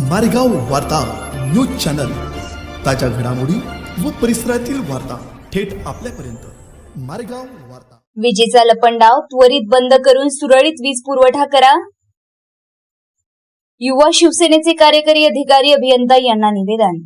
मारेगाव वार्ता news channel. ताज्या घडामोडी व परिसरातील वार्ता थेट आपल्यापर्यंत. मारेगाव वार्ता. विजेचा लपंडाव त्वरित बंद करून सुरळीत वीज पुरवठा करा. युवा शिवसेनेचे कार्यकारी अधिकारी अभियंता यांना निवेदन.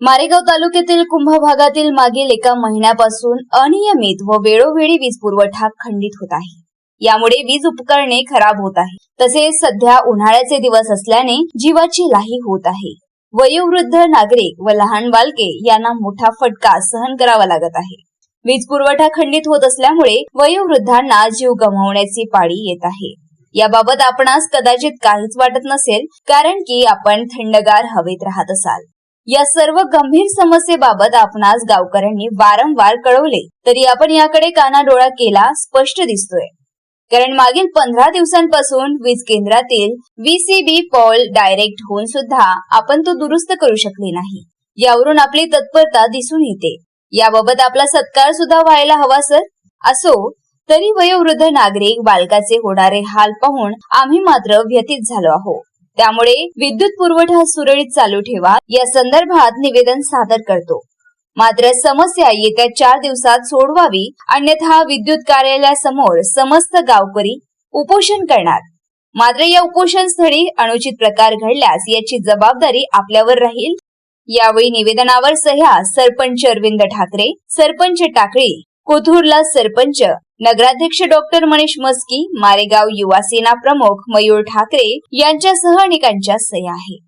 मारेगाव तालुक्यातील कुंभ भागातील मागील एका महिन्यापासून अनियमित व वेळोवेळी वीज पुरवठा खंडित होत आहे. यामुळे वीज उपकरणे खराब होत आहे तसेच सध्या उन्हाळ्याचे दिवस असल्याने जीवाची लाही होत आहे. वयोवृद्ध नागरिक व लहान बालके यांना मोठा फटका सहन करावा लागत आहे. वीज पुरवठा खंडित होत असल्यामुळे वयोवृद्धांना जीव गमावण्याची पाळी येत आहे. याबाबत आपणास कदाचित काहीच वाटत नसेल कारण की आपण थंडगार हवेत राहत असाल. या सर्व गंभीर समस्येबाबत आपणास गावकऱ्यांनी वारंवार कळवले तरी आपण याकडे कानाडोळा केला स्पष्ट दिसतोय. कारण मागील पंधरा दिवसांपासून वीज केंद्रातील व्हीसीबी पॉल डायरेक्ट होऊन सुद्धा आपण तो दुरुस्त करू शकले नाही. यावरून आपली तत्परता दिसून येते. याबाबत आपला सत्कार सुद्धा व्हायला हवा सर. असो तरी वयोवृद्ध नागरिक बालकाचे होणारे हाल पाहून आम्ही मात्र व्यथित झालो आहोत त्यामुळे विद्युत पुरवठा सुरळीत चालू ठेवा या संदर्भात निवेदन सादर करतो. मात्र समस्या येत्या चार दिवसात सोडवावी अन्यथा विद्युत कार्यालयासमोर समस्त गावकरी उपोषण करणार. मात्र या उपोषण स्थळी अनुचित प्रकार घडल्यास याची जबाबदारी आपल्यावर राहील. यावेळी निवेदनावर सह्या सरपंच अरविंद ठाकरे सरपंच टाकळी कोथूरला सरपंच नगराध्यक्ष डॉक्टर मनीष मस्की मारेगाव युवा सेना प्रमुख मयूर ठाकरे यांच्यासह अनेकांच्या सह्या आहे